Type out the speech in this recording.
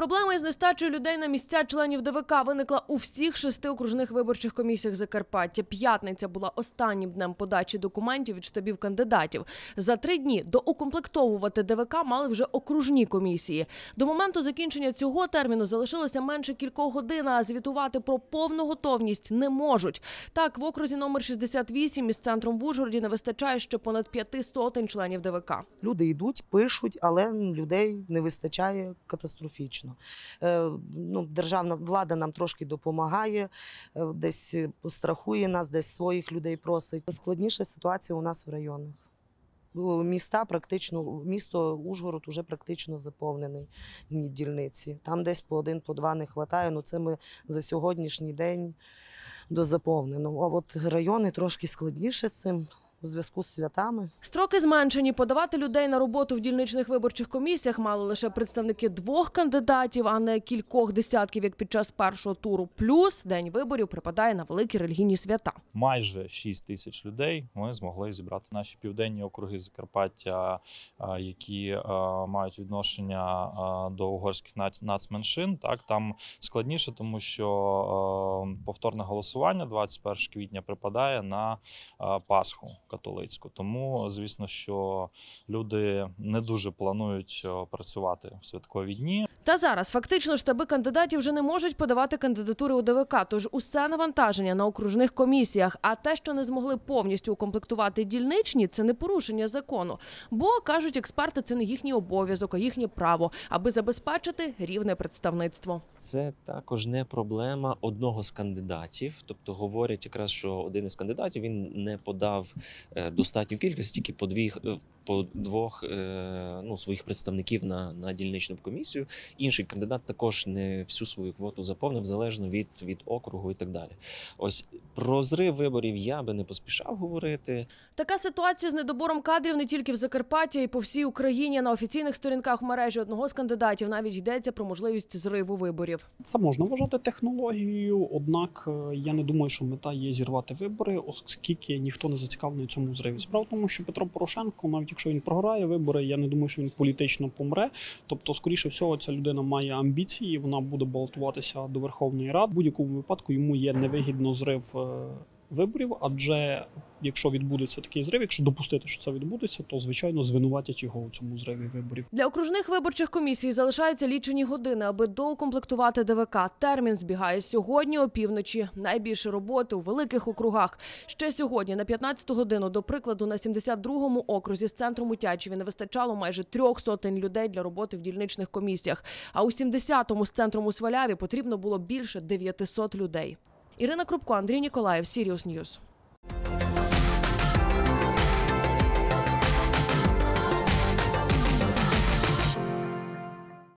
Проблема із нестачею людей на місця членів ДВК виникла у всіх шести окружних виборчих комісіях Закарпаття. П'ятниця була останнім днем подачі документів від штабів кандидатів. За три дні доукомплектовувати ДВК мали вже окружні комісії. До моменту закінчення цього терміну залишилося менше кількох годин, а звітувати про повну готовність не можуть. Так, в окрузі номер 68 із центром в Ужгороді не вистачає ще понад п'яти сотень членів ДВК. Люди йдуть, пишуть, але людей не вистачає катастрофічно. Е, ну, державна влада нам трошки допомагає, е, десь е, страхує нас, десь своїх людей просить. Складніша ситуація у нас в районах. Ну, Міста практично, місто Ужгород уже практично заповнений дільниці. Там десь по один, по два не вистачає. Ну це ми за сьогоднішній день дозаповнено. А от райони трошки складніше з цим у зв'язку з святами. Строки зменшені. Подавати людей на роботу в дільничних виборчих комісіях мали лише представники двох кандидатів, а не кількох десятків, як під час першого туру. Плюс день виборів припадає на великі релігійні свята. майже 6 тисяч людей ми змогли зібрати наші південні округи Закарпаття, які мають відношення до угорських нац- нацменшин. Так там складніше, тому що повторне голосування 21 квітня припадає на Пасху католицьку. Тому, звісно, що люди не дуже планують працювати в святкові дні. Та зараз фактично штаби кандидатів вже не можуть подавати кандидатури у ДВК. Тож усе навантаження на окружних комісіях. А те, що не змогли повністю укомплектувати дільничні, це не порушення закону. Бо кажуть експерти, це не їхній обов'язок, а їхнє право, аби забезпечити рівне представництво. Це також не проблема одного з кандидатів. Тобто говорять якраз, що один із кандидатів він не подав е, достатню кількість, тільки по двох, по двох е, ну, своїх представників на, на дільничну комісію. Інший кандидат також не всю свою квоту заповнив, залежно від, від округу і так далі. Ось про зрив виборів я би не поспішав говорити. Така ситуація з недобором кадрів не тільки в Закарпатті, а й по всій Україні. На офіційних сторінках мережі одного з кандидатів навіть йдеться про можливість зриву виборів. Це можна вважати технологією, однак е, я не думаю, що мета є зірвати вибори, оскільки ніхто не зацікавлений цьому зриві. Справа в тому, що Петро Порошенко, навіть якщо він програє вибори, я не думаю, що він політично помре. Тобто, скоріше всього, ця людина має амбіції, вона буде балотуватися до Верховної Ради. В будь-якому випадку йому є невигідно зрив. Виборів, адже якщо відбудеться такий зрив, якщо допустити, що це відбудеться, то звичайно звинуватять його у цьому зриві виборів. Для окружних виборчих комісій залишаються лічені години, аби доукомплектувати ДВК. Термін збігає сьогодні опівночі. Найбільше роботи у великих округах. Ще сьогодні на 15 годину, до прикладу, на 72-му окрузі з центром у Тячеві не вистачало майже трьох сотень людей для роботи в дільничних комісіях. А у 70-му з центром у Сваляві потрібно було більше 900 людей. Ірина Крупко, Андрій Ніколаєв, Сіріус Ньюс.